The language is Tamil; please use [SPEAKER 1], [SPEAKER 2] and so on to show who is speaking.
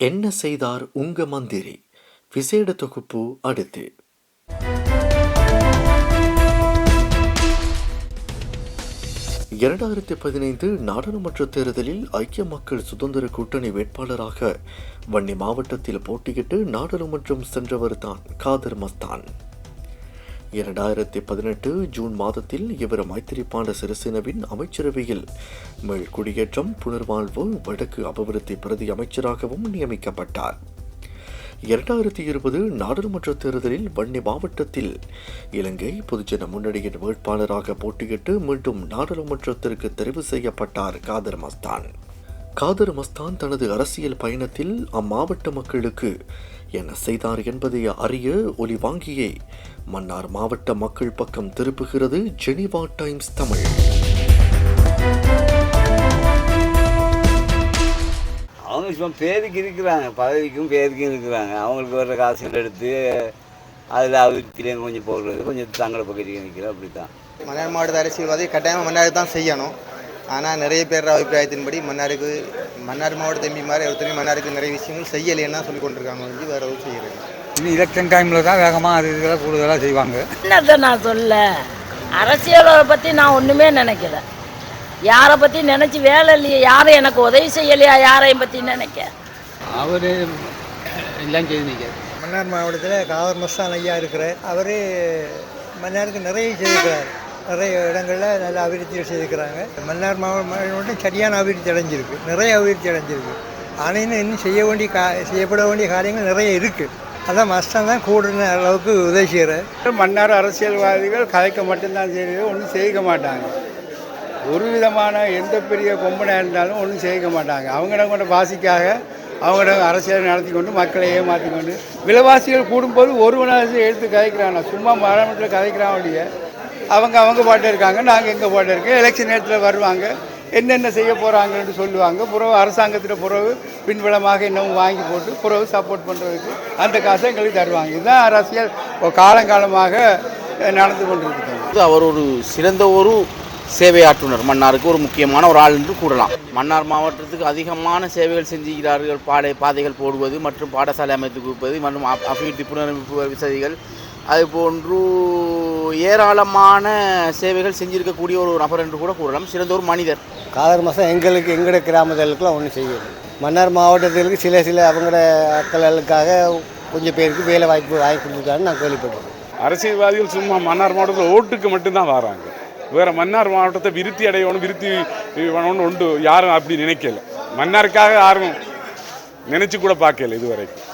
[SPEAKER 1] என்ன செய்தார் உங்க மந்திரி? விசேட தொகுப்பு அடுத்து. இரண்டாயிரத்தி பதினைந்து நாடாளுமன்ற தேர்தலில் ஐக்கிய மக்கள் சுதந்திர கூட்டணி வேட்பாளராக வன்னி மாவட்டத்தில் போட்டியிட்டு நாடாளுமன்றம் சென்றவர் தான் காதர் மஸ்தான். இரண்டாயிரத்தி பதினெட்டு ஜூன் மாதத்தில் இவர் மைத்திரிபால சிறிசேனவின் அமைச்சரவையில் மீள் குடியேற்றம் புனர்வாழ்வு வடக்கு அபிவிருத்தி பிரதி அமைச்சராகவும் நியமிக்கப்பட்டார். இரண்டாயிரத்தி இருபது நாடாளுமன்ற தேர்தலில் வன்னி மாவட்டத்தில் இலங்கை பொதுஜன முன்னணியின் வேட்பாளராக போட்டியிட்டு மீண்டும் நாடாளுமன்றத்திற்கு தெரிவு செய்யப்பட்டார் காதர் மஸ்தான். காதர் மஸ்தான் தனது அரசியல் பயணத்தில் அம்மாவட்ட மக்களுக்கு என்ன செய்தார் என்பதை அறிய ஒலி வாங்கியே. மன்னார் மாவட்ட மக்கள் பக்கம் திருப்புகிறது ஜெனிவா டைம்ஸ் தமிழ்.
[SPEAKER 2] அவங்க சும்மா பேருக்கு இருக்கிறாங்க பதவிக்கும் பேருக்கும் இருக்கிறாங்க. அவங்களுக்கு வர்ற காசுகள் எடுத்து அதில் அவிர்த்திலேயும் கொஞ்சம் போடுறது கொஞ்சம் தங்களை பக்கத்துக்கு நிற்கிறது அப்படி தான்
[SPEAKER 3] மன்னார் மாவட்ட அரசியல்வாதி கட்டாயமாக மன்னாருக்கு தான் செய்யணும். ஆனால் நிறைய பேர் அபிப்பிராயத்தின்படி மன்னாருக்கு மன்னார் மாவட்ட தம்பி மாதிரி ஒருத்தரையும் மன்னாருக்கு நிறைய விஷயங்கள் செய்யலைன்னா சொல்லி கொண்டிருக்காங்க வந்து வேறு எதுவும் செய்கிறது
[SPEAKER 4] இனி எலெக்ஷன் டைமில் தான் வேகமாக அது இதெல்லாம் கூடுதலாக செய்வாங்க.
[SPEAKER 5] என்னத்தை நான் சொல்ல? அரசியலை பற்றி நான் ஒன்றுமே நினைக்கல. யாரை பற்றி நினச்சி வேலை இல்லையே யாரும் எனக்கு உதவி செய்யலையா யாரையும் பற்றி நினைக்க?
[SPEAKER 6] அவர் எல்லாம் செய்து நிற்கார்
[SPEAKER 7] மன்னார் மாவட்டத்தில் காவர் மஸ்தான் ஐயா இருக்கிறார். அவர் மன்னாருக்கு நிறைய செய்திருக்கிறார். நிறைய இடங்களில் நல்ல அபிவிருத்தி செய்திருக்கிறாங்க. மன்னார் மாவட்டம் சரியான அபிவிருத்தி அடைஞ்சிருக்கு. நிறைய அபிவிருத்தி அடைஞ்சிருக்கு. ஆனால் இன்னும் இன்னும் செய்ய வேண்டிய கா செய்யப்பட வேண்டிய காரியங்கள் நிறைய இருக்குது அதான் மஸ்தான் தான் கூடுன அளவுக்கு உதவி செய்கிறார்
[SPEAKER 4] மன்னார் அரசியல்வாதிகள் கலைக்க மட்டும்தான் செய்கிறது ஒன்றும் செய்ய மாட்டாங்க. ஒரு விதமான எந்த பெரிய கொம்பனாக இருந்தாலும் ஒன்றும் செய்ய மாட்டாங்க. அவங்கள கொண்ட வாசிக்காக அவங்களோட அரசியல் நடத்தி கொண்டு மக்களை ஏமாற்றி கொண்டு விலைவாசிகள் கூடும்போது ஒருவனாக எடுத்து கதைக்கிறாங்க சும்மா மாநிலத்தில் கதைக்கிறான் ஒழிய அவங்க அவங்க பாட்டு இருக்காங்க நாங்கள் எங்கள் பாட்டு இருக்கோம். எலெக்ஷன் நேரத்தில் வருவாங்க என்னென்ன செய்ய போகிறாங்கன்னு சொல்லுவாங்க. புறவு அரசாங்கத்தில் புறவு பின்பலமாக இன்னமும் வாங்கி போட்டு புறவு சப்போர்ட் பண்ணுறதுக்கு அந்த காசை எங்களுக்கு தருவாங்க. இதுதான் அரசியல். காலங்காலமாக நடந்து நடந்து கொண்டிருக்குது
[SPEAKER 8] அவர் ஒரு சிறந்த ஒரு சேவையாற்றுனர் மன்னாருக்கு ஒரு முக்கியமான ஒரு ஆள் என்று கூறலாம். மன்னார் மாவட்டத்துக்கு அதிகமான சேவைகள் செஞ்சுகிறார்கள். பாடை பாதைகள் போடுவது மற்றும் பாடசாலை அமைத்து கொடுப்பது மற்றும் அப்- அபிவிருத்தி புனரமைப்பு வசதிகள். அதுபோன்று ஏராளமான சேவைகள் செஞ்சிருக்கக்கூடிய ஒரு நபர் என்று கூட கூறலாம். சிறந்த ஒரு மனிதர்.
[SPEAKER 7] காதர் மஸ்தான் எங்களுக்கு எங்களோட கிராமங்களுக்குலாம் ஒன்றும் செய்யுது மன்னார் மாவட்டத்திற்கு சில சில அவங்களோட மக்களுக்காக கொஞ்சம் பேருக்கு வேலை வாய்ப்பு வாங்கி கொடுத்துருக்காருன்னு நான் கேள்விப்பட்டிருக்கேன்.
[SPEAKER 9] அரசியல்வாதிகள் சும்மா மன்னார் மாவட்டத்தில் ஓட்டுக்கு மட்டும்தான் வராங்க. வேற மன்னார் மாவட்டத்தை விருத்தி அடையணும் விருத்தி பண்ணணும்னு உண்டு. யாரும் அப்படி நினைக்கல. மன்னாருக்காக யாரும் நினைச்சு கூட பார்க்கல இதுவரைக்கும்.